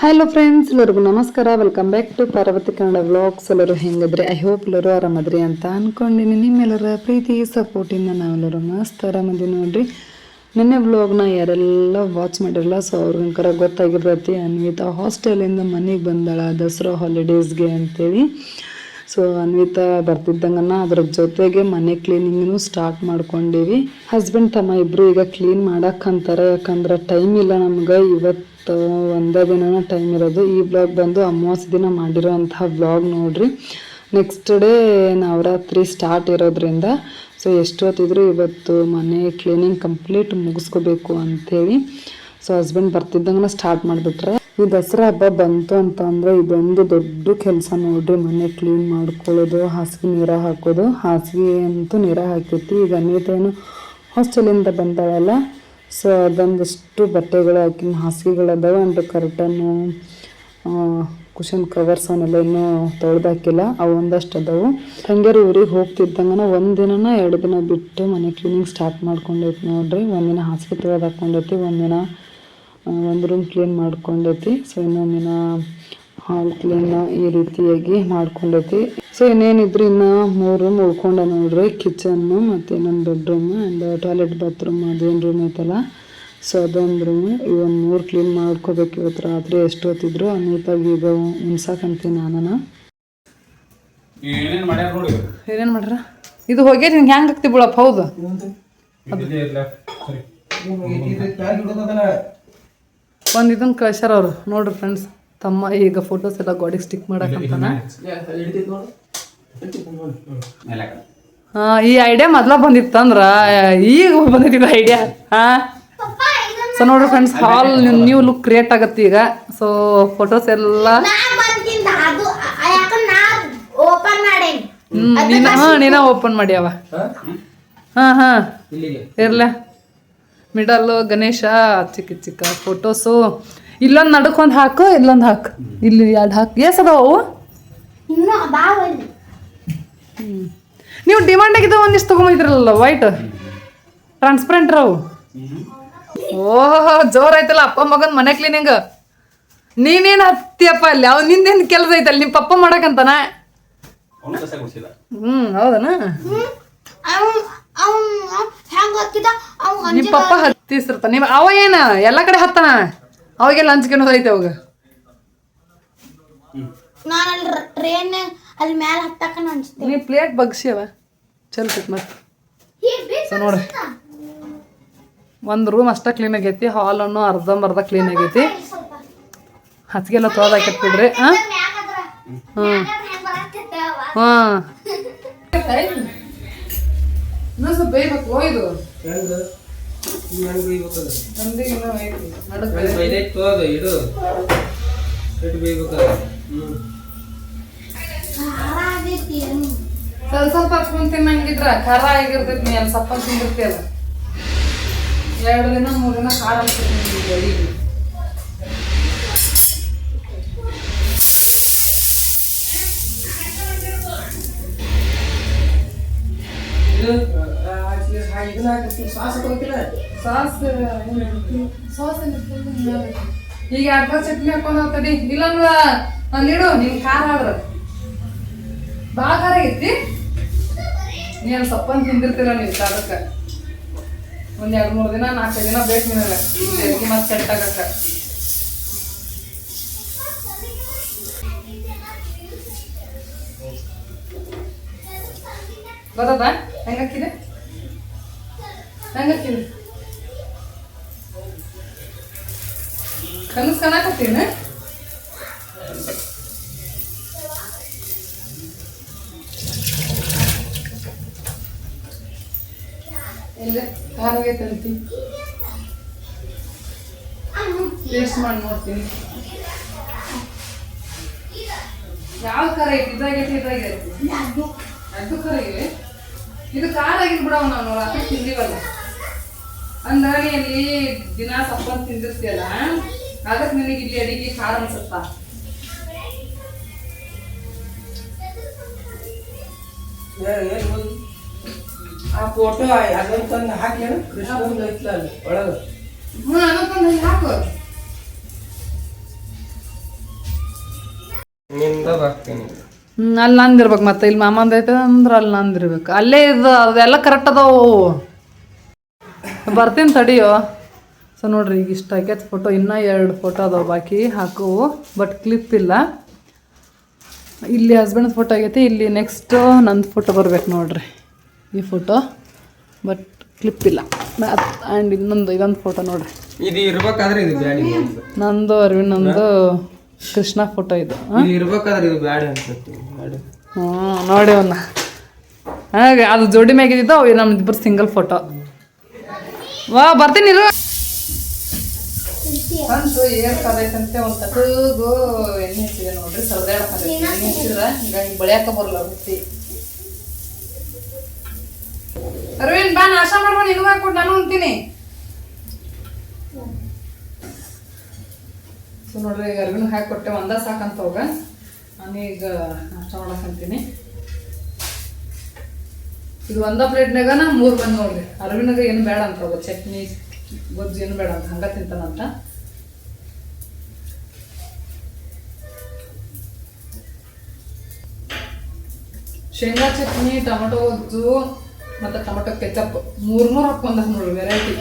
Hello friends ಎಲ್ಲರಿಗೂ ನಮಸ್ಕಾರ. Welcome back to Parvati Kannada vlogs ಎಲ್ಲರೂ ಹೆಂಗದ್ರಿ? ಐ ಹೋಪ್ ಎಲ್ಲರೂ ಆರಾಮದ್ರಿ ಅಂತ ಅನ್ಕೊಂಡಿನಿ. ನಿಮ್ಮೆಲ್ಲರ ಪ್ರೀತಿ ಸಪೋರ್ಟಿಂದ ನಾವೆಲ್ಲರೂ ಮಸ್ತ್ ಆರಾಮದಿ ನೋಡ್ರಿ. ನಿನ್ನೆ ವ್ಲಾಗ್ನ ಯಾರೆಲ್ಲ ವಾಚ್ ಮಾಡಿರಲ್ಲ ಸೊ ಅವ್ರಿಗಂಕರ ಗೊತ್ತಾಗಿರ್ತೈತಿ. ಅನ್ವಿತಾ ಹಾಸ್ಟೆಲಿಂದ ಮನೆಗೆ ಬಂದಾಳ, ದಸರಾ ಹಾಲಿಡೇಸ್ಗೆ ಅಂತೇಳಿ. ಸೊ ಅನ್ವಿತಾ ಬರ್ತಿದ್ದಂಗನ್ನ ಅದ್ರ ಜೊತೆಗೆ ಮನೆ ಕ್ಲೀನಿಂಗ್ನು ಸ್ಟಾರ್ಟ್ ಮಾಡ್ಕೊಂಡೀವಿ. ಹಸ್ಬೆಂಡ್ ತಮ್ಮ ಇಬ್ಬರು ಈಗ ಕ್ಲೀನ್ ಮಾಡಕ್ಕಂತಾರೆ ಯಾಕಂದ್ರೆ ಟೈಮ್ ಇಲ್ಲ ನಮ್ಗೆ. ಇವತ್ತು ಒಂದೇ ದಿನ ಟೈಮ್ ಇರೋದು. ಈ ಬ್ಲಾಗ್ ಬಂದು ಅಮಾವಾಸ್ಯೆ ದಿನ ಮಾಡಿರೋಂತಹ ಬ್ಲಾಗ್ ನೋಡ್ರಿ. ನೆಕ್ಸ್ಟ್ ಡೇ ನವರಾತ್ರಿ ಸ್ಟಾರ್ಟ್ ಇರೋದ್ರಿಂದ ಸೊ ಎಷ್ಟೊತ್ತಿದ್ರು ಇವತ್ತು ಮನೆ ಕ್ಲೀನಿಂಗ್ ಕಂಪ್ಲೀಟ್ ಮುಗಿಸ್ಕೋಬೇಕು ಅಂಥೇಳಿ ಸೊ ಹಸ್ಬೆಂಡ್ ಬರ್ತಿದ್ದಂಗೆ ಸ್ಟಾರ್ಟ್ ಮಾಡಿಬಿಟ್ರೆ. ಈ ದಸರಾ ಹಬ್ಬ ಬಂತು ಅಂತ ಅಂದರೆ ಇದೊಂದು ದೊಡ್ಡ ಕೆಲಸ ನೋಡ್ರಿ. ಮನೆ ಕ್ಲೀನ್ ಮಾಡ್ಕೊಳ್ಳೋದು, ಹಾಸಿಗೆ ನೀರ ಹಾಕೋದು. ಹಾಸಿಗೆ ಅಂತೂ ನೀರ ಹಾಕೈತಿ. ಈಗ ಅನ್ವಿತೇನು ಹಾಸ್ಟೆಲಿಂದ ಬಂದಾಳಲ್ಲ. ಸೊ ಅದೊಂದಿಷ್ಟು ಬಟ್ಟೆಗಳು ಹಾಕಿನ ಹಾಸಿಗೆಗಳದಾವೆ ಅಂಡ್ ಕರ್ಟನ್ನು ಕುಷನ್ ಕವರ್ಸ್ ಅವನ್ನೆಲ್ಲ ಇನ್ನೂ ತೊಳೆದಾಕಿಲ್ಲ. ಅವು ಒಂದಷ್ಟು ಅದಾವು. ಹಂಗ್ಯಾರು ಊರಿಗೆ ಹೋಗ್ತಿದ್ದಂಗನ ಒಂದು ದಿನನ ಎರಡು ದಿನ ಬಿಟ್ಟು ಮನೆ ಕ್ಲೀನಿಂಗ್ ಸ್ಟಾರ್ಟ್ ಮಾಡ್ಕೊಂಡೈತಿ ನೋಡ್ರಿ. ಒಂದಿನ ಹಾಸಿಗೆ ತೊಳೆದು ಹಾಕೊಂಡೈತಿ ಒಂದಿನ ಒಂದು ರೂಮ್ ಕ್ಲೀನ್ ಮಾಡ್ಕೊಂಡೈತಿ. ಸೊ ಇನ್ನೊಂದಿನ ಹಾಲ್ ಕ್ಲೀನ್ ಈ ರೀತಿಯಾಗಿ ಮಾಡ್ಕೊಂಡೈತಿ. ಸೊ ಇನ್ನೇನಿದ್ರು ಇನ್ನು ಮೂರು ರೂಮ್ ಉಳ್ಕೊಂಡ ನೋಡ್ರಿ ಕಿಚನ್ನು ಮತ್ತು ಇನ್ನೊಂದು ಬೆಡ್ರೂಮ್ ಆ್ಯಂಡ್ ಟಾಯ್ಲೆಟ್ ಬಾತ್ರೂಮ್ ಅದೇನು ರೂಮ್ ಐತಲ್ಲ. ಸೊ ಅದೊಂದು ರೂಮ್ ಇವೊಂದು ಮೂರು ಕ್ಲೀನ್ ಮಾಡ್ಕೋಬೇಕು ಇವತ್ತು ರಾತ್ರಿ ಎಷ್ಟೊತ್ತಿದ್ರು ನೀಟಾಗಿ ಈಗ ಉಣ್ಸಾಕಂತೀನಿ ನಾನು ಏನೇನ್ ಮಾಡ್ರ? ಇದು ಹೋಗಿ ನಿಂಗೆ ಹೆಂಗೆ ಆಗ್ತಿ ಬಿಡಪ್ಪ ಹೌದು. ಒಂದು ಇದನ್ನ ಕಳ್ಸ್ಯಾರ ಅವ್ರು. ನೋಡ್ರಿ ಫ್ರೆಂಡ್ಸ್ ತಮ್ಮ ಈಗ ಫೋಟೋಸ್ ಎಲ್ಲ ಗೋಡೆಗೆ ಸ್ಟಿಕ್ ಮಾಡಕ್ಕಂತಾನೆ ಈ ಐಡಿಯಾ ಮೊದ್ಲ ಬಂದಿತ್ತಂದ್ರ ಈಗ ಬಂದಿತ್ತು ಐಡಿಯಾ ಹಾ? ಸೊ ನೋಡ್ರಿ friends hall new look create ಆಗತ್ತೆ ಈಗ. ಸೊ ಫೋಟೋಸ್ ಎಲ್ಲ ನೀನ ಹಾ ನೀನ ಓಪನ್ ಮಾಡ್ಯಾವ. ಹಾ? ಹಾ ಇರ್ಲ. ಮಿಡಲ್ ಗಣೇಶ ಚಿಕ್ಕ ಚಿಕ್ಕ ಫೋಟೋಸು ಇಲ್ಲೊಂದು ನಡಕ್ಕೊಂದು ಹಾಕು ಇಲ್ಲೊಂದು ಹಾಕು. ಇಲ್ಲಿ ಎರಡು ಹಾಕು. ಎಸ್ ಅದಾವ ಅದಾವಲ್ಲಿ ನೀವು ಡಿಮಾಂಡ್ ಆಗಿದ್ದು ಒಂದಿಷ್ಟು ತೊಗೊಂಬಂದಿದ್ರಲ್ಲ ವೈಟ್ ಟ್ರಾನ್ಸ್ಪರೆಂಟ್ ಅವು ಓಹ್ ಜೋರ್ ಐತಲ್ಲ ಅಪ್ಪ ಮಗನ್ ಮನೆ ಕ್ಲೀನಿಂಗ್ ನೀನೇನ್ ಹತ್ತಿಯಪ್ಪ ಅಲ್ಲಿ? ಅವ್ ನಿಂದೇನ್ ಕೆಲಸ ಐತಲ್ಲ ನಿಮ್ ಪಪ್ಪ ಮಾಡಕಂತಾನ? ಅವನು ಕಸ ಗುಡಿಸಿಲ್ಲ. ಹ್ಮ್ ಹೌದನ? ಅವ್ನ್ ಅವ್ನ್ ಹೆಂಗ್ ಗೊತ್ತಿದ ಅವ್ನ್ ನಿಮ್ ಪಪ್ಪ ಹತ್ತಿಸಿರ್ತಾನ ನಿಮ್ ಅವ ಏನ? ಎಲ್ಲ ಕಡೆ ಹತ್ತಾನ? ಅವಾಗೆಲ್ಲ ಹಂಚ್ಕೊಂಡು ಐತೆ ಅವಾಗ. ನಾನು ಟ್ರೈನ್ ಅಲ್ಲಿ ಮ್ಯಾಲ ಹತ್ತಕ್ಕ ಅನ್ಸುತ್ತೆ ನೀ ಪ್ಲೇಟ್ ಬಗ್ಸಿ ಅವ ಚಲ್ತೈತ್ ಮತ್ತೆ ಸೊ ನೋಡಿ. ಒಂದು ರೂಮ್ ಅಷ್ಟ ಕ್ಲೀನ್ ಆಗೈತಿ ಹಾಲ್ ಅನ್ನು ಅರ್ಧಂಬರ್ಧ ಕ್ಲೀನ್ ಆಗೈತಿ. ಹಚ್ಗೆಲ್ಲ ತೊಳ್ದಾಕೈತಿ ಬಿಡ್ರಿ ಹಾ ಹ್ಮ್. ಹಾ ಇನ್ನೂ ಸ್ವಲ್ಪ ಬೇಯ್ಬೇಕು ಹೋಯ್ದು. ಸ್ವಲ್ಪ ಸ್ವಲ್ಪ ಹಚ್ಕೊಂಡ್ ತಿನ್ನಂಗಿದ್ರ ಖಾರ ಆಗಿರ್ತೈತಿ ನೀ ಅಲ್ಲಿ ಸಪ್ಪ ತಿಂದಿರ್ತೀಯಲ್ಲ ಎರಡು ದಿನ ಮೂರು ದಿನ ಖಾರ ಅಡಿಗೆ ಸಾಸ್ ಸಾಸ್ ಈಗ ಅರ್ಧ ಚಟ್ನಿ ಹಾಕೊಂಡ್ ಹೋಗ್ತಡಿ ಇಲ್ಲಂದ್ರ ನೀಡು ನಿನ್ ಖಾರ ಆದ್ರ. ಭಾಳ ಐತಿ. ನೀನು ಸಪ್ಪನ್ ತಿಂದಿರ್ತೀರ ನೀವು ಕಾಲಕ್ಕೆ ಒಂದ್ ಎರಡು ಮೂರು ದಿನ ನಾಲ್ಕೈದು ದಿನ ಬೇಕು ನಿನಗ. ಅಡ್ಗೆ ಮತ್ತೆ ಸೆಟ್ ಆಗಕ್ಕ. ಗೊತ್ತದ ಹೆಂಗಾಕಿದೆ ಹೆಂಗಾಕಿದೆ ಕನಸು ಕಾಣಕತ್ತೀನಿ ಎಲ್ಲ? ಖಾರ ಆಗೈತಂತಿ ಟೇಸ್ಟ್ ಮಾಡಿ ನೋಡ್ತೀನಿ. ಯಾವ ಖಾರ ಐತಿ ಇದಾಗೈತಿ ಇದಾಗೈತಿ. ಅದು ಖಾರ ಇವೆ ಇದು ಖಾರ ಆಗಿದ್ ಬಿಡವ ನಾವು ರಾತ್ರಿ ತಿಂದಿವಲ್ಲ. ಅಂದ್ರ ನೀ ದಿನ ಸಪ್ಪನ್ ತಿಂದಿರ್ತೀಯಲ್ಲ ಅದಕ್ಕೆ ನಿನಗೆ ಇಲ್ಲಿ ಅಡಿಗೆ ಖಾರ ಅನ್ಸುತ್ತಾ. ಆ ಫೋಟೋ ತಂದು ಹಾಕ್ಲೇನ ಐತ್ಲ ಅಲ್ಲಿ ಒಳಗೆ. ಹ್ಞೂ ಹಾಕು. ನಿಂದ ಬರ್ತೀನಿ. ಅಲ್ಲಿ ನಂದಿರ್ಬೇಕು ಮತ್ತೆ. ಇಲ್ಲಿ ಮಾಮಂದ ಐತೆ ಅಂದ್ರೆ ಅಲ್ಲಿ ನಂದಿರ್ಬೇಕು. ಅಲ್ಲೇ ಇದು ಅದೆಲ್ಲ ಕರೆಕ್ಟ್ ಅದಾವು. ಬರ್ತೀನಿ ತಡಿಯೋ. ಸೊ ನೋಡ್ರಿ ಈಗ ಇಷ್ಟ ಆಗೈತೆ ಫೋಟೋ ಇನ್ನೂ ಎರಡು ಫೋಟೋ ಅದಾವ. ಬಾಕಿ ಹಾಕು ಬಟ್ ಕ್ಲಿಪ್ ಇಲ್ಲ. ಇಲ್ಲಿ ಹಸ್ಬೆಂಡ್ ಫೋಟೋ ಆಗೈತಿ. ಇಲ್ಲಿ ನೆಕ್ಸ್ಟ್ ನಂದು ಫೋಟೋ ಬರ್ಬೇಕು ನೋಡ್ರಿ. ಈ ಫೋಟೋ ಬಟ್ ಕ್ಲಿಪ್ ಇಲ್ಲ. ಆ್ಯಂಡ್ ಇನ್ನೊಂದು ಇದೊಂದು ಫೋಟೋ ನೋಡ್ರಿ. ಇದು ಇರ್ಬೇಕಾದ್ರೆ ಇದು ಬ್ಯಾಡಿ ನಂದು ಅರವಿಂದ್ ನಂದು ಕೃಷ್ಣ ಫೋಟೋ ಇದು. ಇದು ಇರ್ಬೇಕಾದ್ರೆ ಇದು ಬ್ಯಾಡಿ ಅನ್ಸುತ್ತೆ. ಬ್ಯಾಡಿ. ಹ್ಞೂ ನೋಡಿ ಅವನ್ನ ಹಾಗೆ ಅದು ಜೋಡಿ ಮ್ಯಾಗಿದ್ದು ಅವು ನಮ್ಮ ಇಬ್ಬರು ಸಿಂಗಲ್ ಫೋಟೋ ವಾ ಬರ್ತೀನಿ ಇರು. ಬಂತು ಏರ್ ಕಾದೈತಂತೆ ಒಂದು ತಟಗೂ ಎಣ್ಣೆ ಹಚ್ಚಿದೆ ನೋಡ್ರಿ ಸೌದೆ ಎಣ್ಣೆ ಹಚ್ಚಿದ್ರೆ ಹಿಂಗಾಗಿ ಬಳಿಯಾಕ ಬರಲ್ಲ ಅರವಿಂದ್, ಬಾ ನಾಶ ಮಾಡ್ಕೊಂಡು ನಿನಗೂ ಹಾಕ್ಬಿಟ್ಟು ನಾನು ಉಂತೀನಿ ಸೊ ನೋಡ್ರಿ ಅರವಿಂದ್ ಹಾಕೊಟ್ಟೆ ಒಂದ ಸಾಕಂತ ಹೋಗ. ಈಗ ನಾಷ್ಟ ಮಾಡಕ್ಕಂತೀನಿ ಇದು ಒಂದ ಪ್ಲೇಟ್ನಾಗ ನಾ ಮೂರು ಬಂದು ನೋಡ್ರಿ. ಅರವಿಂದಾಗ ಏನು ಬೇಡ ಅಂತ ಹೋಗ ಚಟ್ನಿ, ಗೊಜ್ಜು ಏನು ಬೇಡ ಅಂತ, ಹಂಗ ತಿಂತಾನಂತ ಶೇಂಗಾ ಚಟ್ನಿ, ಟೊಮೆಟೊ ಗೊಜ್ಜು ಮತ್ತೆ ಟೊಮೆಟೊ ಕೆಚಪ್. ಮೂರು ಮೂರ್ ಹಾಕೊಂಡ ನೋಡಿ ವೆರೈಟಿ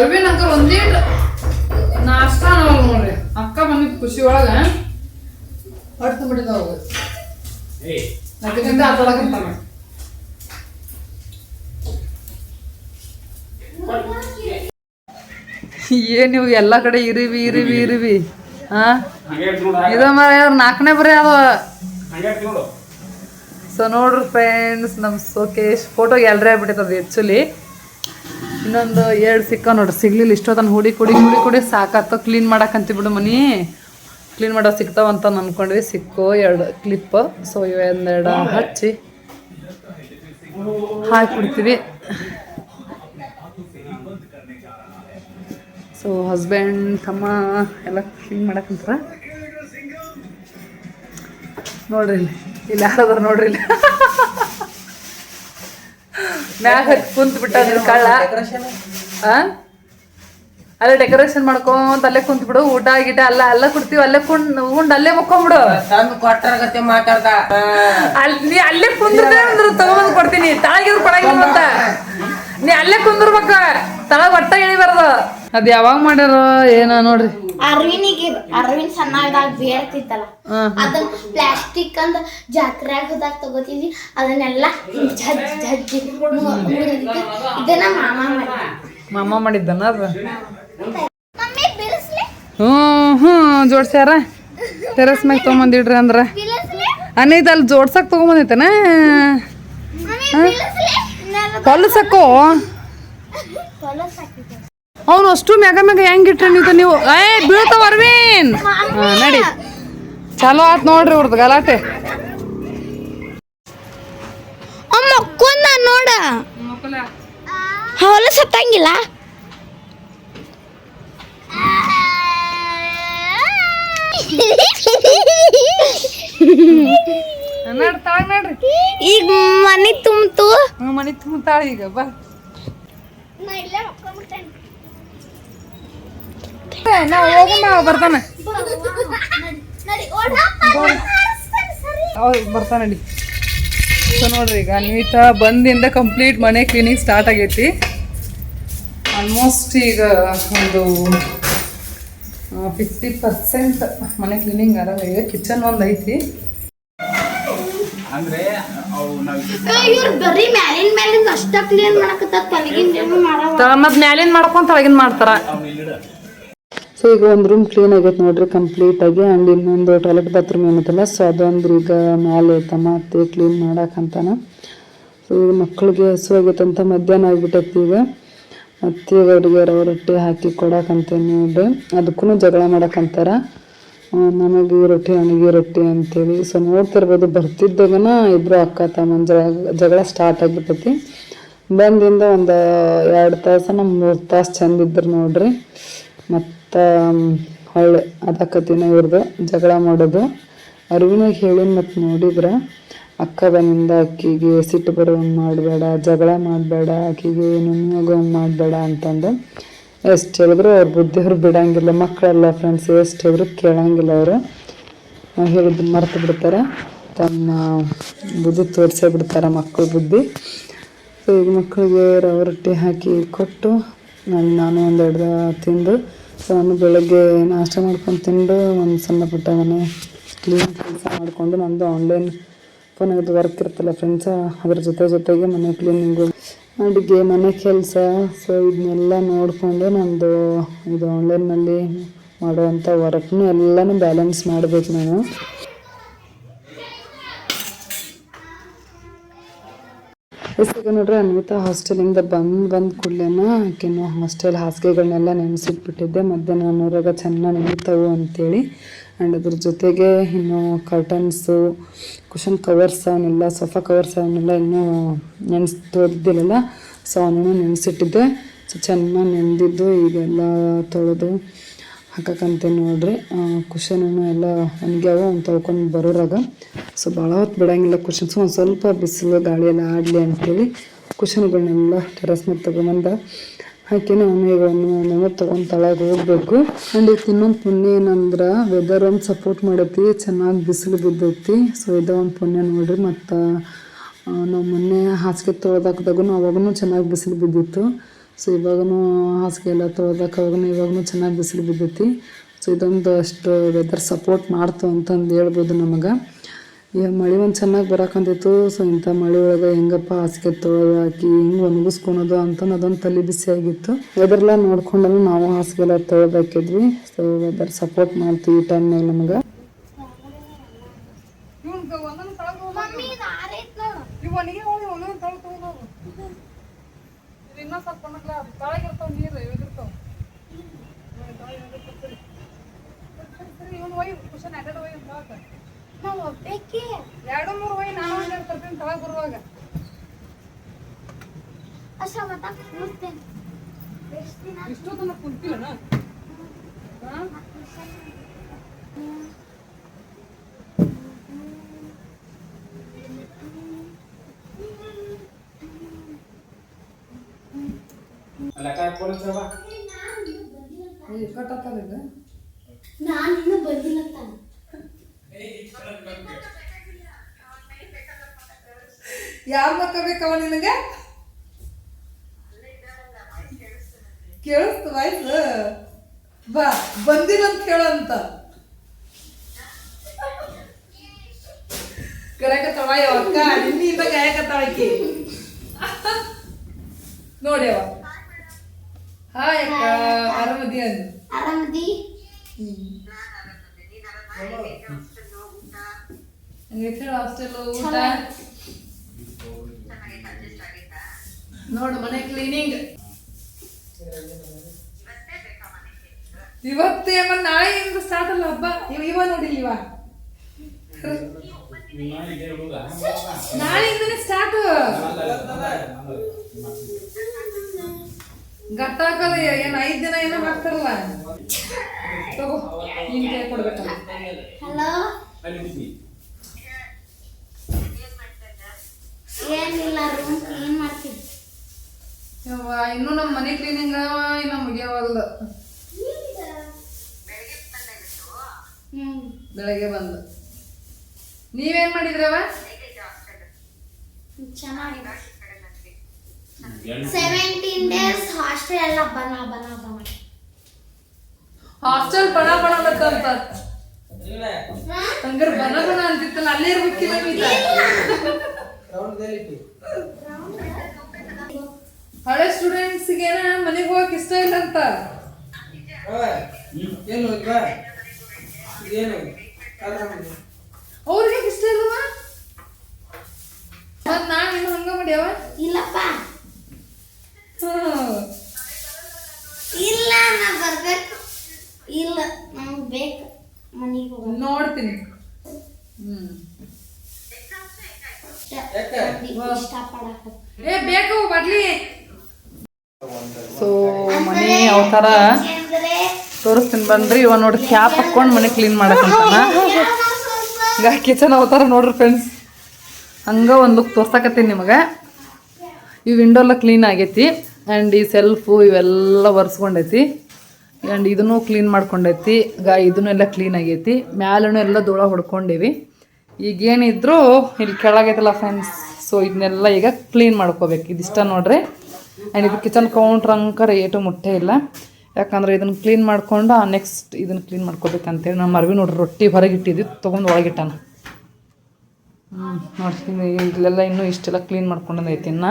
ಅವಿನ ಅಂಕರ್ ಒಂದೇ ನಾಷ್ಟ ನೋಡ್ರಿ. ಅಕ್ಕ ಮನೆ ಖುಷಿ ಒಳಗ. ಹೊಡ್ತು ಬಿಟ್ಟಿದ ಹೋಗ ಅದಕ್ಕಿಂತ ಆಟೊಳಗಂತಾನ ಏನು ನೀವು ಎಲ್ಲ ಕಡೆ ಇರಿವಿ ಇರಿವಿ ಇರಿವಿ. ಇದ ಮರ ನಾಲ್ಕನೇ ಬರೀ ಅದ? ಸೊ ನೋಡ್ರಿ ಫ್ರೆಂಡ್ಸ್ ನಮ್ಮ ಸೋಕೇಶ್ ಫೋಟೋ ಗ್ಯಾಲರಿ ಅದು ಆ್ಯಕ್ಚುಲಿ ಇನ್ನೊಂದು ಎರಡು ಸಿಕ್ಕ ನೋಡ್ರಿ, ಸಿಗ್ಲಿಲ್ಲ ಇಷ್ಟೊತ್ತನ ಹುಡಿ ಕುಡಿ ಹುಡಿ ಕುಡಿ ಸಾಕಾತು. ಕ್ಲೀನ್ ಮಾಡಕ್ಕಂತಿ ಬಿಡು ಮನಿ. ಕ್ಲೀನ್ ಮಾಡೋ ಸಿಗ್ತಾವಂತ ಅನ್ಕೊಂಡ್ವಿ. ಸಿಕ್ಕೋ ಎರಡು ಕ್ಲಿಪ್ ಸೊ ಇವೆರಡು ಹಚ್ಚಿ ಹಾಕ್ಬಿಡ್ತೀವಿ. ಸೊ ಹಸ್ಬೆಂಡ್ ತಮ್ಮ ಎಲ್ಲ ಕ್ಲೀನ್ ಮಾಡಕ್ಕಂತಾರ ನೋಡ್ರಿ ಇಲ್ಲಿ. ಯಾರದಾರ ನೋಡ್ರಿ ಇಲ್ಲಿ. ಮ್ಯಾಗ ಹತ್ತಿ ಕುಂತ್ ಬಿಟ್ಟ ಕಳ್ಳ. ಆ? ಅಲ್ಲೇ ಡೆಕೋರೇಷನ್ ಮಾಡ್ಕೊಂತ ಅಲ್ಲೇ ಕುಂತ್ ಬಿಡು. ಊಟ ಗಿಟ ಅಲ್ಲ ಅಲ್ಲ ಕುಡ್ತೀವಿ. ಅಲ್ಲೇ ಕುಂಡ್ ಉಂಡ್ ಅಲ್ಲೇ ಮುಕ್ಕೊಂಬಿಡು. ಅಲ್ಲಿ ನೀ ಅಲ್ಲೇ ಕುಂದ್ರೆ ಅಂದ್ರೆ ತಗೊಂಬಂದ್ ಕೊಡ್ತೀನಿ. ತಳಗಿದ್ರು ಕೊಡಂಗಿಲ್ಲ ಮತ್ತ ನೀ ಅಲ್ಲೇ ಕುಂದ್ರಬೇಕ. ತಳಗ ಒಟ್ಟ ಇಳಿಬಾರ್ದು ಅದ್ ಯಾವಾಗ ಮಾಡ್ಯಾರ ಏನ ನೋಡ್ರಿ? ಅರವಿನಿಗೆ ಅರವಿಂದ್ ಸಣ್ಣದಾಗ ಬೇರ್ತಿತ್ತಲ್ಲ ಅದನ್ನ ಪ್ಲಾಸ್ಟಿಕ್ ಅಂದ ಜಾತ್ರೆಯಾಗ ಹೋದಾಗ ತಗೋತಿದ್ವಿ. ಅದನ್ನೆಲ್ಲ ಜಜ್ಜಿ ಜಜ್ಜಿ ಇದನ್ನ ಮಾಮ ಮಾಡಿ ಮಾಮ ಮಾಡಿದ್ದನ ಅದ? ಹ್ಞೂ ಹ್ಞೂ ಜೋಡ್ಸ್ಯಾರ. ಟೆರಸ್ ಮ್ಯಾಗ ತೊಗೊಂಬಂದಿಡ್ರಿ ಅಂದ್ರ. ಅನೇದ ಅಲ್ಲಿ ಜೋಡ್ಸಕ್ ತೊಗೊಂಬಂದೈತನ ಹೊಲಸಕ್ಕೋ ಹೊಲಸಾಕಿದೆ ಅವ್ನು ಅಷ್ಟು ಮ್ಯಾಗ ಮ್ಯಾಗ ಹೆಂಗ್ ಇಟ್ರಿ ನೀವು ನೀವು ಏ ಬೀಳ್ತಾವ ಅರವಿಂದ್. ಹಾ ನಡಿ. ಚಲೋ ಆತ್ ನೋಡ್ರಿ ಇವ್ರದ್ದು ಗಲಾಟೆ. ಅಮ್ಮ ಕೊಂದ ನೋಡ. ಹೊಲ ಸತ್ತಂಗಿಲ್ಲ? ಈಗ ಮನೆ ತುಂಬ್ತು. ಮನಿ ತುಂಬ್ತಾಳ ಈಗ ಬಾ. ನಾ ಹೋಗಮ್ಮ ಬರ್ತಾನೆ. ಬರ್ತಾನ ನಡಿ. ಸೊ ನೋಡ್ರಿ ಈಗ ನೀಟ ಬಂದಿಂದ ಕಂಪ್ಲೀಟ್ ಮನೆ ಕ್ಲೀನಿಂಗ್ ಸ್ಟಾರ್ಟ್ ಆಗೈತಿ. ಆಲ್ಮೋಸ್ಟ್ ಈಗ ಒಂದು ಫಿಫ್ಟಿ ಪರ್ಸೆಂಟ್ ಮನೆ ಕ್ಲೀನಿಂಗ್ ಆರಾಮಾಗಿದೆ ಕಿಚನ್ ಒಂದು ಐತಿ. ಅಂದ್ರೆ ನಾವು ಮ್ಯಾಲಿನ ಮಾಡ್ಕೊಂತ ಒಳಗಿನ ಮಾಡ್ತಾರ. ಸೊ ಈಗ ಒಂದು ರೂಮ್ ಕ್ಲೀನ್ ಆಗೈತೆ ನೋಡ್ರಿ ಕಂಪ್ಲೀಟ್ ಆಗಿ ಆ್ಯಂಡ್ ಇನ್ನೊಂದು ಟಾಯ್ಲೆಟ್ ಬಾತ್ರೂಮ್ ಏನೈತಲ್ಲ, ಸೊ ಅದೊಂದು ಈಗ ಮ್ಯಾಲೆ ಐತ ಮತ್ತೆ ಕ್ಲೀನ್ ಮಾಡಕ್ಕಂತಾನ ಸೊ ಈಗ ಮಕ್ಕಳಿಗೆ ಹಸುವಾಗುತ್ತಂತ ಮಧ್ಯಾಹ್ನ ಆಗ್ಬಿಟ್ಟೈತಿ ಈಗ. ಮತ್ತೆ ಈಗ ಅವ್ರಿಗೆ ರವೆ ರೊಟ್ಟಿ ಹಾಕಿ ಕೊಡಕ್ಕಂತ ನೋಡ್ರಿ. ಅದಕ್ಕೂ ಜಗಳ ಮಾಡಕ್ಕಂತಾರ ನನಗೆ ಈ ರೊಟ್ಟಿ ನನಗೆ ರೊಟ್ಟಿ ಅಂತೇಳಿ. ಸೊ ನೋಡ್ತಿರ್ಬೋದು, ಬರ್ತಿದ್ದಾಗನ ಇಬ್ಬರು ಅಕ್ಕ ತಮ್ಮನ ಜಗಳ ಸ್ಟಾರ್ಟ್ ಆಗಿಬಿಟ್ಟೈತಿ ಬಂದಿಂದ ಒಂದು ಎರಡು ತಾಸು ನಮ್ಮ ಮೂರು ತಾಸು ಚಂದ ಇದ್ರು ನೋಡ್ರಿ. ಮತ್ತು ಹೊಳ್ಳೆ ಅದಕ್ಕತ್ತಿನ ಇವ್ರದ್ದು ಜಗಳ ಮಾಡೋದು. ಅರಿವಿನಾಗ ಹೇಳಿ ಮತ್ತು ನೋಡಿದ್ರೆ ಅಕ್ಕ ಬಂದಿಂದ ಅಕ್ಕಿಗೆ ಸಿಟ್ಟು ಬರೋಂಗೆ ಮಾಡಬೇಡ, ಜಗಳ ಮಾಡಬೇಡ ಆಕಿಗೆ ಆಗೋ ಮಾಡಬೇಡ ಅಂತಂದು. ಎಷ್ಟು ಹೇಳಿದ್ರು ಅವ್ರ ಬುದ್ಧಿಯವ್ರು ಬಿಡಂಗಿಲ್ಲ, ಮಕ್ಕಳೆಲ್ಲ ಫ್ರೆಂಡ್ಸ್ ಎಷ್ಟು ಹೇಳಿದ್ರು ಕೇಳಂಗಿಲ್ಲ ಅವರು. ನಾವು ಹೇಳಿದ್ದು ಮರ್ತು ಬಿಡ್ತಾರೆ, ತಮ್ಮ ಬುದ್ಧಿ ತೋರಿಸೇ ಬಿಡ್ತಾರೆ ಮಕ್ಕಳ ಬುದ್ಧಿ. ಸೊ ಈಗ ಮಕ್ಕಳಿಗೆ ರವೆ ರೊಟ್ಟಿ ಹಾಕಿ ಕೊಟ್ಟು ನಾನು ನಾನು ಒಂದೆರಡು ತಿಂದು ಸೊ ನಾನು ಬೆಳಗ್ಗೆ ನಾಷ್ಟ ಮಾಡ್ಕೊಂಡು ತಿಂದು ಒಂದು ಸಣ್ಣ ಪುಟ್ಟ ಮನೆ ಕ್ಲೀನ್ ಕೆಲಸ ಮಾಡಿಕೊಂಡು ನಂದು ಆನ್ಲೈನ್ ಫೋನಾಗದು ವರ್ಕ್ ಇರ್ತಲ್ಲ ಫ್ರೆಂಡ್ಸ ಅದ್ರ ಜೊತೆ ಜೊತೆಗೆ ಮನೆ ಕ್ಲೀನಿಂಗು ಅಡುಗೆ, ಮನೆ ಕೆಲಸ. ಸೊ ಇದನ್ನೆಲ್ಲ ನೋಡಿಕೊಂಡು ನಂದು ಇದು ಆನ್ಲೈನ್ನಲ್ಲಿ ಮಾಡುವಂಥ ವರ್ಕ್ನು ಎಲ್ಲನೂ ಬ್ಯಾಲೆನ್ಸ್ ಮಾಡಬೇಕು ನಾನು. ಇವಾಗ ನೋಡ್ರಿ ಅನ್ವಿತಾ ಹಾಸ್ಟೆಲಿಂದ ಬಂದು ಬಂದ ಕೂಡಲೇನ ಆಕೆನು ಹಾಸ್ಟೆಲ್ ಹಾಸಿಗೆಗಳನ್ನೆಲ್ಲ ನೆನೆಸಿಟ್ಬಿಟ್ಟಿದ್ದೆ. ಮಧ್ಯಾಹ್ನ ಅನ್ನೋರಾಗ ಚೆನ್ನಾಗಿ ನೆನೀತಾವು ಅಂತೇಳಿ. ಆ್ಯಂಡ್ ಅದ್ರ ಜೊತೆಗೆ ಇನ್ನು ಕರ್ಟನ್ಸು ಕುಷನ್ ಕವರ್ಸ್ ಅವನ್ನೆಲ್ಲ ಸೋಫಾ ಕವರ್ಸ್ ಅವನ್ನೆಲ್ಲ ಇನ್ನೂ ನೆನೆಸಿ ತೊಳೆದಿಲ್ಲ ಸೊ ಅವನನ್ನು ನೆನೆಸಿಟ್ಟಿದ್ದೆ. ಸೊ ಚೆನ್ನಾಗಿ ನೆನೆದಿದ್ದು ಈಗೆಲ್ಲ ತೊಳೆದು ಹಾಕಕ್ಕಂತೆ ನೋಡ್ರಿ. ಕುಷನೂ ಎಲ್ಲ ಒಣಗ್ಯಾವ ಅಂತ ತೊಳ್ಕೊಂಡು ಬರೋರಾಗ. ಸೊ, ಭಾಳ ಹೊತ್ತು ಬಿಡಂಗಿಲ್ಲ ಕುಷನ್ಸ್ ಒಂದು ಸ್ವಲ್ಪ ಬಿಸಿಲು ಗಾಳಿ ಎಲ್ಲ ಆಡಲಿ ಅಂತೇಳಿ ಕುಷನ್ಗಳನ್ನೆಲ್ಲ ಟೆರಸ್ ಮೇಲೆ ತೊಗೊಂಬಂದ ಹಾಕಿ ನಾನು ಈಗ ಒಂದು ತೊಗೊಂಡು ತಳಗೆ ಹೋಗ್ಬೇಕು. ಆ್ಯಂಡ್ ಈಗ ಇನ್ನೊಂದು ಪುಣ್ಯ ಏನಂದ್ರೆ ವೆದರ್ ಒಂದು ಸಪೋರ್ಟ್ ಮಾಡೈತಿ, ಚೆನ್ನಾಗಿ ಬಿಸಿಲು ಬಿದ್ದೈತಿ. ಸೊ ಇದು ಒಂದು ಪುಣ್ಯ ನೋಡ್ರಿ. ಮತ್ತು ನಾವು ಮೊನ್ನೆ ಹಾಸಿಗೆ ತೊಳೆದಾಕ್ದಾಗೂ ಅವಾಗೂ ಚೆನ್ನಾಗಿ ಬಿಸಿಲು ಬಿದ್ದಿತ್ತು. ಸೊ ಇವಾಗೂ ಹಾಸಿಗೆ ಎಲ್ಲ ತೊಳೆದಕ್ಕೆ ಅವಾಗೂ ಇವಾಗೂ ಚೆನ್ನಾಗಿ ಬಿಸಿಲು ಬಿದ್ದೈತಿ. ಸೊ ಇದೊಂದು ಅಷ್ಟು ವೆದರ್ ಸಪೋರ್ಟ್ ಮಾಡ್ತು ಅಂತಂದು ಹೇಳ್ಬೋದು ನಮಗೆ. ಈಗ ಮಳೆ ಒಂದು ಚೆನ್ನಾಗಿ ಬರಕಂತಿತ್ತು ಸೊ ಇಂಥ ಮಳೆ ಒಳಗೆ ಹೆಂಗಪ್ಪ ಹಾಸಿಗೆ ತೊಳೆದು ಹಾಕಿ ಹೆಂಗೆ ಒಣಗಿಸ್ಕೊಳೋದು ಅಂತಂದು ಅದೊಂದು ತಲೆ ಬಿಸಿ ಆಗಿತ್ತು. ವೆದರ್ಲ ನೋಡ್ಕೊಂಡು ನಾವು ಹಾಸಿಗೆ ಎಲ್ಲ ತೊಳೆದು ಹಾಕಿದ್ವಿ. ಸೊ ವೆದರ್ ಸಪೋರ್ಟ್ ಮಾಡ್ತೀವಿ ಈ ಟೈಮ್ನಾಗ ನಮಗೆ. ಮಮ್ಮಿ ಇದು ಆರೈತ್ ನೋಡು ಇನ್ನೂ ಸ್ವಲ್ಪ ತಳಗಿರ್ತಾವ ನೀರು ಇಳಿದಿರ್ತಾವ ಇವನು ಒಯ್ ಕುಶನ್ ಎರಡು ಒಯ್ ಅಂತ ನಾವು ಒಬ್ಬೇಕಿ ಎರಡು ಮೂರು ಒಯ್ ನಾನು ಒಂದು ತರ್ತೀನಿ ತಳಗ್ ಬರುವಾಗ ಅಷ್ಟ ಮತ್ತ ಕೂರ್ತೇನೆ ಇಷ್ಟೊತ್ತನ ಕುಂತಿಲ್ಲ ಲೆಕ್ಕ ಹಾಕ್ಕೊಳ್ಳಿ ಬಾ ಕಟ್ಟತ್ತಲ್ಲ ಇದು ನಾನು ಇನ್ನೂ ಬಂದಿಲ್ಲ ತಾನೆ ಯಾರ್ ಮಕ್ಕ ಬೇಕವ ನಿನಗೆ? ಕೇಳಿಸ್ತು ವಾಯ್ಸ್ ಬಾ ಬಂದಿಲ್ಲ ಅಂತ ಹೇಳಂತ ಕರೆಕತ್ತವ ಅಕ್ಕ ನಿನ್ನಿಂದ ಕಾಯಕತ್ತಾಳಕಿ ನೋಡಿ ಅವ ಹಾಯ್ ಅಕ್ಕ ಆರಾಮದಿ ಅಂದು ಆರಾಮದಿ ಹಂಗೈತೆ ಹಾಸ್ಟೆಲ್ ಊಟ ನೋಡು ಮನೆ ಕ್ಲೀನಿಂಗ್ ಇವತ್ತೇ ನಾಳೆ ನಾಳೆಯಿಂದ ಸ್ಟಾರ್ಟ್ ಅಲ್ಲ ಹಬ್ಬ ಇವ ಇವ ನೋಡಿಲ್ಲ ಇವ ನಾಳೆಯಿಂದನೇ ಸ್ಟಾರ್ಟ್ ಗಟ್ಟ ಏನು ಐದು ದಿನ ಏನೋ ಹಾಕ್ತಾರಲ್ಲ ತಗೋ ನೀನ್ ಕೈ ಕೊಡ್ಬೇಕಲ್ಲ. ಹಲೋ. ಏನಿಲ್ಲ ರೂಮ್ ಕ್ಲೀನ್ ಮಾಡ್ತೀನಿ. ಇನ್ನೂ ನಮ್ಮ ಮನೆ ಕ್ಲೀನಿಂಗ್ ಇನ್ನೂ ಮುಗಿಯವಲ್ಲ ಹ್ಮ್. ಬೆಳಗ್ಗೆ ಬಂದು. ನೀವೇನ್ ಮಾಡಿದ್ರವ? ಚೆನ್ನಾಗಿ ಸೆವೆಂಟೀನ್ ಡೇಸ್ ಹಾಸ್ಟೆಲ್ ಎಲ್ಲ ಬನ ಬನ ಬನ. ಹಾಸ್ಟೆಲ್ ಬಣ ಬಣ ಬೇಕಂತ. ಹಂಗಾರ ಬಣ ಬಣ ಅಂತಿತ್ತಲ್ಲ ಅಲ್ಲೇ ಇರ್ಬೇಕಿಲ್ಲ ಮೀತ ಹಳೆ ಏನ ಮನೆಗೆ ಹೋಗಕ್ ಇಷ್ಟ ಇಲ್ಲ ಅಂತ? ಏನು? ಏನು ಅವ್ರಿಗೆ ಇಷ್ಟ ಇಲ್ವಾ ಮತ್ ನಾನು ಇನ್ನು ಹಂಗ ಮಾಡ್ಯಾವ? ಇಲ್ಲಪ್ಪ. ಇಲ್ಲ ನಾ ಬರ್ಬೇಕು. ಇಲ್ಲ ನಮ್ಗೆ ಬೇಕು. ಮನೆಗೆ ಹೋಗೋದು ನೋಡ್ತೀನಿ. ಹ್ಮ್. ಏ ಬೇಕು ಬಡ್ಲಿ ಸೊ ಮನೆ ಅವತಾರ ತೋರಿಸ್ತೀನಿ ಬನ್ರಿ. ಇವ ನೋಡ್ರಿ ಕ್ಯಾಪ್ ಹಾಕೊಂಡು ಮನೆ ಕ್ಲೀನ್ ಮಾಡಕ್ಕಂತಾನ ಈಗ ಕಿಚನ್ ಅವತಾರ ನೋಡ್ರಿ ಫ್ರೆಂಡ್ಸ್ ಹಂಗ ಒಂದು ತೋರ್ಸಕತ್ತೀನಿ ನಿಮಗೆ. ಈ ವಿಂಡೋ ಎಲ್ಲ ಕ್ಲೀನ್ ಆಗೈತಿ. ಆ್ಯಂಡ್ ಈ ಸೆಲ್ಫು ಇವೆಲ್ಲ ಒರೆಸ್ಕೊಂಡೈತಿ. ಆ್ಯಂಡ್ ಇದನ್ನು ಕ್ಲೀನ್ ಮಾಡ್ಕೊಂಡೈತಿ. ಈಗ ಇದನ್ನು ಎಲ್ಲ ಕ್ಲೀನ್ ಆಗೈತಿ. ಮ್ಯಾಲೂ ಎಲ್ಲ ಧೂಳ ಹೊಡ್ಕೊಂಡಿವಿ. ಈಗೇನಿದ್ರು ಇಲ್ಲಿ ಕೆಳಗೈತಲ್ಲ ಫ್ರೆಂಡ್ಸ್ ಸೊ ಇದನ್ನೆಲ್ಲ ಈಗ ಕ್ಲೀನ್ ಮಾಡ್ಕೋಬೇಕು. ಇದಿಷ್ಟ ನೋಡ್ರಿ. ಆ್ಯಂಡ್ ಇದು ಕಿಚನ್ ಕೌಂಟ್ರ್ ಅಂಕ ರೇಟು ಮುಟ್ಟೆ ಇಲ್ಲ. ಯಾಕಂದ್ರೆ ಇದನ್ನು ಕ್ಲೀನ್ ಮಾಡ್ಕೊಂಡು ನೆಕ್ಸ್ಟ್ ಇದನ್ನು ಕ್ಲೀನ್ ಮಾಡ್ಕೋಬೇಕಂತೇಳಿ ನಮ್ಮ ಅರ್ವಿ ನೋಡ್ರಿ ರೊಟ್ಟಿ ಹೊರಗೆ ಇಟ್ಟಿದ್ದು ತೊಗೊಂಡು ಒಳಗಿಟ್ಟಾನ ಹ್ಞೂ ನೋಡಿ ಇಲ್ಲೆಲ್ಲ ಇನ್ನೂ ಇಷ್ಟೆಲ್ಲ ಕ್ಲೀನ್ ಮಾಡ್ಕೊಂಡೈತಿ ಇನ್ನು.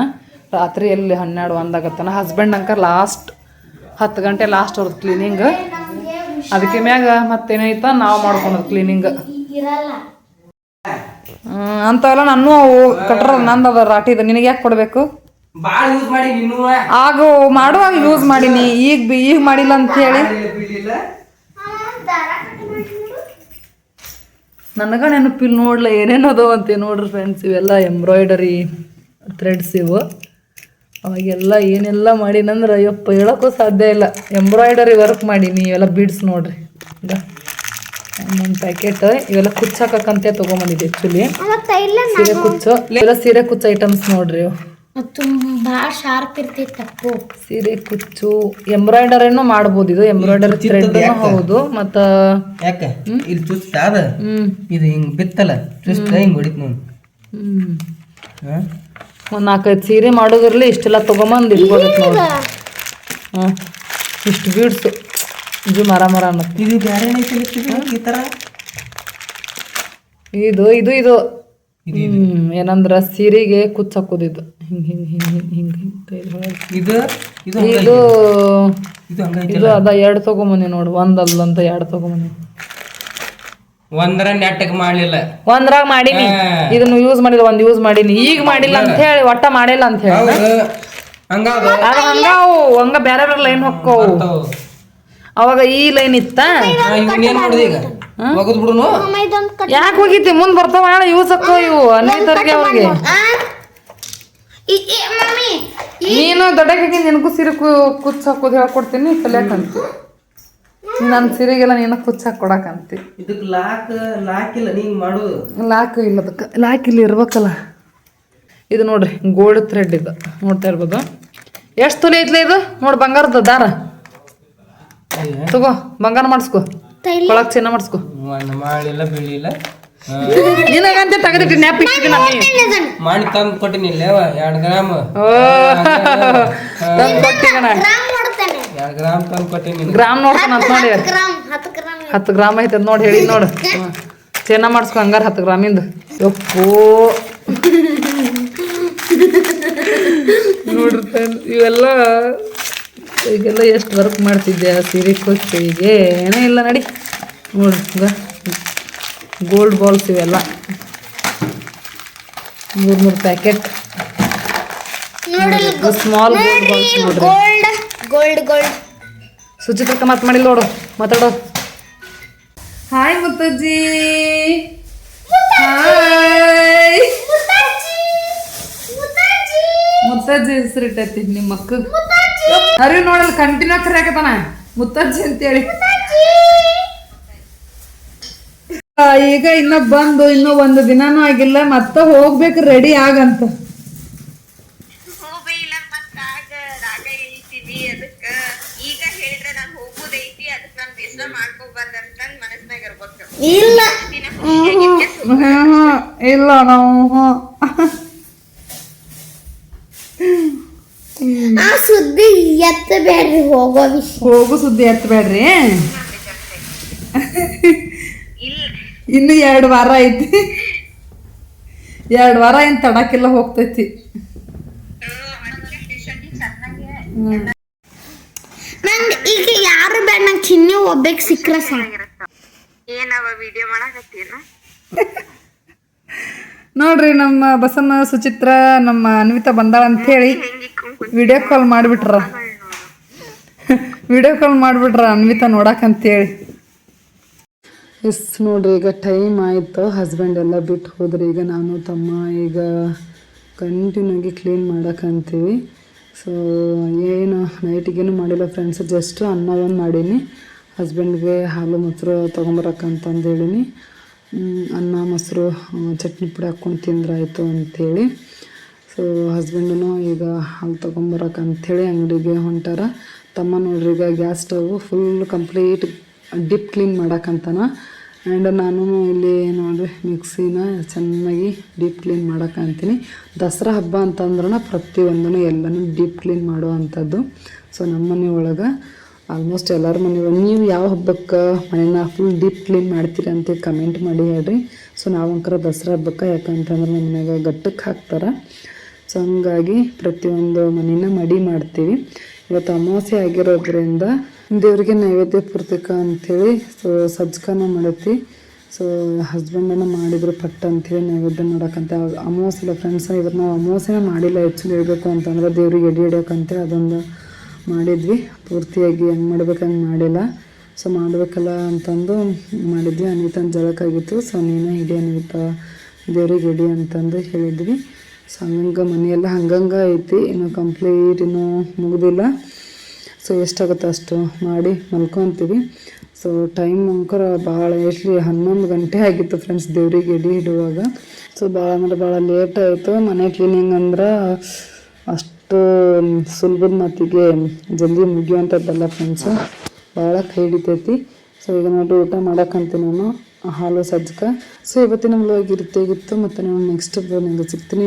ರಾತ್ರಿ ಎಲ್ಲಿ ಹನ್ನೆರಡು ಒಂದಾಗತ್ತಾನ. ಹಸ್ಬೆಂಡ್ ಅಂಕರ್ ಲಾಸ್ಟ್ ಹತ್ತು ಗಂಟೆ ಲಾಸ್ಟ್ ಅವ್ರದ್ದು ಕ್ಲೀನಿಂಗ್ ಅದಕ್ಕೆ ಮ್ಯಾಗ ಮತ್ತೇನೈತ? ನಾವು ಮಾಡ್ಕೊಳೋದು ಕ್ಲೀನಿಂಗ್ ಅಂಥವೆಲ್ಲ ನಾನು ಅವು ಕಟ್ರ ನಂದವ ರಾಟಿದ ನಿನಗೆ ಯಾಕೆ ಕೊಡಬೇಕು? ಆಗ ಮಾಡುವಾಗ ಯೂಸ್ ಮಾಡೀನಿ. ಈಗ ಬಿ- ಈಗ ಮಾಡಿಲ್ಲ ಅಂತ ಹೇಳಿ. ನನಗ ನೆನಪಿಲ್ಲ ನೋಡ್ಲ ಏನೇನು ಅದಾವ ಅಂತ ನೋಡ್ರಿ ಫ್ರೆಂಡ್ಸ್ ಇವೆಲ್ಲ ಎಂಬ್ರಾಯ್ಡರಿ ಥ್ರೆಡ್ಸ್ ಇವು. ಅವಾಗೆಲ್ಲ ಏನೆಲ್ಲ ಮಾಡೀನಂದ್ರೆ ಅಯ್ಯಪ್ಪ ಹೇಳೋಕ್ಕೂ ಸಾಧ್ಯ ಇಲ್ಲ. ಎಂಬ್ರಾಯ್ಡರಿ ವರ್ಕ್ ಮಾಡೀನಿ ಇವೆಲ್ಲ ಬೀಡ್ಸ್ ನೋಡ್ರಿ. ಒಂದು ಪ್ಯಾಕೆಟ್ ಇವೆಲ್ಲ ಕುಚ್ಚಾಕಂತೆ ತೊಗೊಂಬಂದಿದ್ದೆ ಆ್ಯಕ್ಚುಲಿ ಮತ್ತೆ ಇಲ್ಲ ಸೀರೆ ಕುಚ್ಚು ಇವೆಲ್ಲ ಸೀರೆ ಕುಚ್ಚು ಐಟಮ್ಸ್ ನೋಡ್ರಿ ತುಂಬಾ ಶಾರ್ಪ್ ಇರ್ತಿತ್ತು ತಪ್ಪು ಸೀರೆ ಕುಚ್ಚು ಎಂಬ್ರಾಯ್ಡರಿನೂ ಮಾಡ್ಬೋದು. ಇದು ಎಂಬ್ರಾಯ್ಡರಿ ಥ್ರೆಡ್ ಹೌದು ಮತ್ತು ಯಾಕೆ? ಇಲ್ಲಿ ಅದ ಹ್ಮ್. ಇದು ಹಿಂಗ್ ಬಿತ್ತಲ್ಲ? ಚುಚ್ಚ ಹಿಂಗ್ ಹೊಡಿತ್ ನೋಡಿ? ಹ್ಮ್. ಹಾ? ಒಂದು ನಾಲ್ಕೈದು ಸೀರೆ ಮಾಡೋದ್ರಲ್ಲಿ ಇಷ್ಟೆಲ್ಲ ತಗೊಂಬಂದ್ ಇಟ್ಕೋಬೇಕು ಹ್ಮ್. ಇಷ್ಟು ಬೀಡ್ಸು ಇದು ಮರ ಮರ ಅನ್ನತ್ತೆ. ಇದು ಇದು ಈ ತರ? ಇದು ಇದು ಏನಂದ್ರ ಸೀರೆಗೆ ಕುಚ್ಚ ಹಾಕೋದಿದ್ದು. ಹಿಂಗೆ ಹಿಂಗೆ ಹಿಂಗೆ ಹಿಂಗೆ ಹಿಂಗೆ ಹಿಂಗೆ ಇದು ಇದು ಇದು ಇದು ಹಂಗೈತಿ ಅದ ಎರಡು ತಗೊಂಬನಿ ನೋಡು. ಒಂದಲ್ಲ ಅಂತ ಎರಡು ತೊಗೊಂಬಂದಿ ಒಂದರ ನೆಟ್ಟಕ್ ಮಾಡ್ಲಿಲ್ಲ. ಒಂದ್ರಾಗ ಮಾಡೀನಿ. ಇದನ್ನು ಯೂಸ್ ಮಾಡಿಲ್ಲ ಒಂದ್ ಯೂಸ್ ಮಾಡೀನಿ. ಈಗ ಮಾಡಿಲ್ಲ ಅಂತ ಹೇಳಿ ಒಟ್ಟ ಮಾಡಿಲ್ಲ ಅಂತ ಹೇಳಿ. ಹಂಗಾದ ಹಂಗ ಅವು ಹಂಗ ಬೇರೆ ಬೇರೆ ಲೈನ್ ಹೊಕ್ಕವು ಅವಾಗ ಈ ಲೈನ್ ಇತ್ತ? ಇವನ್ ಏನ್ ಮಾಡುದು ಈಗ? ಒಗದ್ ಬಿಡುನು? ಇದೊಂದು ಯಾಕೆ ಹೋಗಿದ್ದಿ? ಮುಂದ್ ಬರ್ತಾವ ಹೇಳ ಯೂಸ್ ಹಾಕೋ ಇವು ಅನ್ವಿತರಿಗೆ ಅವ್ರಿಗೆ. ಮಮ್ಮಿ ನೀನು ದೊಡ್ಡಕ್ಕೆ ನಿನಗೂ ಸೀರೆ ಕುಚ್ಚ ಹಾಕೋದು ಹೇಳ್ಕೊಡ್ತೀನಿ ಕಲಿಯಾಕಂತಿ ನನ್ನ ಸೀರೆಗೆಲ್ಲ ನೀನು ಕುಚ್ಚ ಕೊಡಕಂತಿ ಇದಕ್ಕೆ ಲಾಕ್ ಲಾಕ್ ಇಲ್ಲ ನೀನು ಮಾಡು. ಲಾಕ್ ಇಲ್ಲ ಅದಕ್ಕೆ. ಲಾಕ್ ಇಲ್ಲಿ ಇರ್ಬೇಕಲ್ಲ. ಇದು ನೋಡ್ರಿ ಗೋಲ್ಡ್ ಥ್ರೆಡ್ ಇದು. ನೋಡ್ತಾ ಇರ್ಬೋದು. ಎಷ್ಟು ತುಲಿ ಐತ್ಲ ಇದು? ನೋಡಿ ಬಂಗಾರದ ದಾರ. ತಗೋ ಬಂಗಾರ ಮಾಡಿಸ್ಕೊ. ಕೊಳಕ್ ಚಿನ್ನ ಮಾಡಿಸ್ಕೊ. ಮಾಡಿಲ್ಲ ಬೀಳಿಲ್ಲ. ನಿನಗಂತೆ ತೆಗೆದಿಟ್ಟು ನಾನು ಮಾಡಿ ತಂದು ಕೊಟ್ಟಿನಿ ಇಲ್ಲೇವ ಎರಡ್ ಗ್ರಾಮ್. ತಂದು ಕೊಟ್ಟಿಗಣ ಗ್ರಾಮ್ ನೋಡ್ತೇನೆ ಎರಡ್ ಕೊಟ್ಟಿನಿ ಗ್ರಾಮ್ ನೋಡ್ತಾನ ಅಂತ ನೋಡಿ. ಹತ್ತು ಗ್ರಾಮ್ ಐತೆ ನೋಡಿ ಹೇಳಿ ನೋಡು. ಚೇನ ಚಿನ್ನ ಮಾಡಿಸ್ಕೊ ಹಂಗಾರ ಹತ್ತು ಗ್ರಾಮಿಂದ ಯಪ್ಪೋ. ನೋಡ್ರಿ ಇವೆಲ್ಲ ಈಗೆಲ್ಲ ಎಷ್ಟು ವರ್ಕ್ ಮಾಡ್ತಿದ್ದೆ ಆ ಸೀರೆ ಕೊಚ್ಚು ಈಗ ಏನೇ ಇಲ್ಲ ನಡಿ. ನೋಡ್ರಿ ಗೋಲ್ಡ್ ಬಾಲ್ಸ್ ಇವೆಲ್ಲ. ಮೂರು ಮೂರು ಪ್ಯಾಕೆಟ್ ಸ್ಮಾಲ್ ಗೋಲ್ಡ್ ಬಾಲ್ಸ್ ನೋಡ್ರಿ ಗೋಲ್ಡ್ ಗೋಲ್ಡ್ ಸುಚಿತ್ರಕ್ಕ ಮಾತು ಮಾಡಿಲ್ಲ ನೋಡು ಮಾತಾಡೋ. ಹಾಯ್ ಮುತ್ತಜ್ಜಿ. ಹಾಯ್ ಮುತ್ತಜ್ಜಿ ಹೆಸರಿಟ್ಟೈತಿ ನಿಮ್ಮ ಮಕ್ಕ ಅರಿವು ನೋಡಲ್ಲ ಕಂಟಿನ್ಯೂ ಕರೆಯಕತ್ತಾನ ಮುತ್ತಜ್ಜಿ ಅಂತೇಳಿ. ಈಗ ಇನ್ನ ಬಂದು ಇನ್ನೂ ಒಂದು ದಿನಾನೂ ಆಗಿಲ್ಲ ಮತ್ತೆ ಹೋಗ್ಬೇಕು ರೆಡಿ ಆಗಂತ ಹೋಗ್ಬೇಯಿಲ್ಲ ಮತ್ತ ಆಗ ರಾಗ ಹೇಳ್ತೀವಿ ಅದಕ್ಕ ಈಗ ಹೇಳಿದ್ರೆ ನಾನ್ ಹೋಗುದೈತಿ ಅದಕ್ಕ ನಾನ್ ಬೇಸರ ಮಾಡ್ಕೋಬಾರ್ದು ಅಂತಂದ್ ಮನಸ್ನಾಗ ಇರ್ಬೇಕು ಇಲ್ಲ ದಿನ ಖುಷಿಯಾಗಿದ್ದೆ ಹ್ಮ್, ಹ್ಮ್. ಇಲ್ಲ ನಾವು ಹ್ಮ್. ಆ ಸುದ್ದಿ ಎತ್ತಬೇಡ್ರಿ ಹೋಗೋ ವಿಷಯ ಹೋಗು ಸುದ್ದಿ ಎತ್ತಬೇಡ್ರಿ ಇಲ್ಲ ಇನ್ನು ಎರಡು ವಾರ ಐತಿ ಎರಡು ವಾರ ಏನು ತಡಕ್ಕೆಲ್ಲ ಹೋಗ್ತೈತಿ ನಂಗೆ ಈಗ ಯಾರು ಬೇಡ ನಂಗೆ ಚಿನ್ನಿ ಒಬ್ಬಕ್ಕೆ ಸಿಕ್ಕ್ರೆ ಸಾಕು ಏನವ ವಿಡಿಯೋ ಮಾಡಕತ್ತೀನ ನೋಡ್ರಿ ನಮ್ಮ ಬಸಮ್ಮ ಸುಚಿತ್ರ ನಮ್ಮ ಅನ್ವಿತಾ ಬಂದಾಳ ಅಂತೇಳಿ ವಿಡಿಯೋ ಕಾಲ್ ಮಾಡ್ಬಿಟ್ರ. ವಿಡಿಯೋ ಕಾಲ್ ಮಾಡ್ಬಿಟ್ರ ಅನ್ವಿತಾ ನೋಡಕ್ಕಂತೇಳಿ ಎಸ್ ನೋಡ್ರಿ ಈಗ ಟೈಮ್ ಆಯಿತು. ಹಸ್ಬೆಂಡ್ ಎಲ್ಲ ಬಿಟ್ಟು ಹೋದ್ರಿ ಈಗ ನಾನು ತಮ್ಮ ಈಗ ಕಂಟಿನ್ಯೂ ಆಗಿ ಕ್ಲೀನ್ ಮಾಡಕ್ಕಂತೀವಿ ಸೊ ಏನು ನೈಟಿಗೇನು ಮಾಡಿಲ್ಲ ಫ್ರೆಂಡ್ಸ್ ಜಸ್ಟ್ ಅನ್ನ ಒಂದು ಮಾಡೀನಿ. ಹಸ್ಬೆಂಡ್ಗೆ ಹಾಲು ಮೊಸರು ತೊಗೊಂಬರಕ್ಕಂತಂದು ಹೇಳೀನಿ ಅನ್ನ, ಮೊಸರು ಚಟ್ನಿ ಪುಡಿ ಹಾಕ್ಕೊಂಡು ತಿಂದ್ರಾಯಿತು ಅಂಥೇಳಿ ಸೊ ಹಸ್ಬೆಂಡನು ಈಗ ಹಾಲು ತೊಗೊಂಬರಕ್ಕೆ ಅಂಥೇಳಿ ಅಂಗಡಿಗೆ ಹೊಂಟಾರ. ತಮ್ಮ ನೋಡ್ರಿ, ಈಗ gas stove full complete dip clean ಮಾಡೋಕ್ಕಂತನ. And ನಾನು ಇಲ್ಲಿ ನೋಡ್ರಿ, ಮಿಕ್ಸಿನ ಚೆನ್ನಾಗಿ ಡೀಪ್ ಕ್ಲೀನ್ ಮಾಡೋಕ್ಕಂತೀನಿ ದಸರಾ ಹಬ್ಬ ಅಂತಂದ್ರೆ ಪ್ರತಿಯೊಂದನ್ನು ಎಲ್ಲನೂ ಡೀಪ್ ಕ್ಲೀನ್ ಮಾಡುವಂಥದ್ದು. ಸೊ ನಮ್ಮ ಮನೆ ಒಳಗೆ ಆಲ್ಮೋಸ್ಟ್ ಎಲ್ಲರ ಮನೆ ನೀವು ಯಾವ ಹಬ್ಬಕ್ಕೆ ಮನೇನ ಫುಲ್ ಡೀಪ್ ಕ್ಲೀನ್ ಮಾಡ್ತೀರಿ ಅಂತ ಕಮೆಂಟ್ ಮಾಡಿ ಹೇಳ್ರಿ. ಸೊ ನಾವು ಅಂಕರ ದಸರಾ ಹಬ್ಬಕ್ಕೆ ಯಾಕಂತಂದ್ರೆ ನಮ್ಮ ಮನೆಯಾಗ ಗಟ್ಟಕ್ಕೆ ಹಾಕ್ತಾರೆ. ಸೊ ಹಂಗಾಗಿ ಪ್ರತಿಯೊಂದು ಮನೇನ ಮಡಿ ಮಾಡ್ತೀವಿ. ಇವತ್ತು ಅಮಾವಾಸ್ಯೆ ಆಗಿರೋದ್ರಿಂದ ದೇವರಿಗೆ ನೈವೇದ್ಯ ಪೂರ್ತಿಕ ಅಂಥೇಳಿ ಸೊ ಸಜ್ಜಕನ ಮಾಡತ್ತಿ ಸೊ ಹಸ್ಬೆಂಡನ್ನು ಮಾಡಿದ್ರು ಪಟ್ಟ ಅಂಥೇಳಿ ನೈವೇದ್ಯ ಮಾಡೋಕ್ಕಂತ ಅಮಾವಾಸ್ಯೆ ಫ್ರೆಂಡ್ಸ್ ಇವತ್ತು ನಾವು ಅಮಾವಾಸ್ಯೆನ ಮಾಡಿಲ್ಲ ಹೆಚ್ಚು ಹೇಳಬೇಕು ಅಂತಂದ್ರೆ ದೇವ್ರಿಗೆ ಎಡೆ ಹಿಡಿಯೋಕ್ಕಂತೇಳಿ ಅದೊಂದು ಮಾಡಿದ್ವಿ. ಪೂರ್ತಿಯಾಗಿ ಹೆಂಗೆ ಮಾಡ್ಬೇಕು ಹಂಗೆ ಮಾಡಿಲ್ಲ. ಸೊ ಮಾಡಬೇಕಲ್ಲ ಅಂತಂದು ಮಾಡಿದ್ವಿ. ಅನಿತನ ಜಳಕಾಗಿತ್ತು. ಸೊ ನೀನು ಹಿಡಿ ಅನಿತ, ದೇವ್ರಿಗೆ ಹಿಡಿ ಅಂತಂದು ಹೇಳಿದ್ವಿ. ಸೊ ಹಂಗಂಗೆ ಮನೆಯೆಲ್ಲ ಹಂಗಂಗೆ ಐತಿ. ಇನ್ನು ಕಂಪ್ಲೀಟ್ ಇನ್ನೂ ಮುಗ್ದಿಲ್ಲ. ಸೊ ಎಷ್ಟಾಗುತ್ತೆ ಅಷ್ಟು ಮಾಡಿ ಮಲ್ಕೊತೀವಿ. ಸೊ ಟೈಮ್ ಅಂಕರ ಭಾಳ ಎಷ್ಟ್ಲಿ ಹನ್ನೊಂದು ಗಂಟೆ ಆಗಿತ್ತು ಫ್ರೆಂಡ್ಸ್ ದೇವ್ರಿಗೆ ಎಡಿ ಇಡುವಾಗ. ಸೊ ಭಾಳ ಅಂದ್ರೆ ಭಾಳ ಲೇಟ್ ಆಯಿತು. ಮನೆ ಕ್ಲೀನಿಂಗ್ ಅಂದ್ರೆ ಸುಲಭದ ಮಾತಿಗೆ ಜಲ್ದಿ ಮುಗಿಯುವಂಥದ್ದಲ್ಲ ಫ್ರೆಂಡ್ಸು ಭಾಳ ಕೈ ಹಿಡಿತೈತಿ ಸೊ ಈಗ ನೋಡ್ರಿ ಊಟ ಮಾಡಕ್ಕಂತ ನಾನು ಹಾಲು ಸಜ್ಜಕ ಸೊ ಇವತ್ತಿನ ವ್ಲಾಗ್ ಇರುತ್ತೆ ಮತ್ತು ನಾನು ನೆಕ್ಸ್ಟ್ ವ್ಲಾಗ್ನಾಗ ಸಿಗ್ತೀನಿ.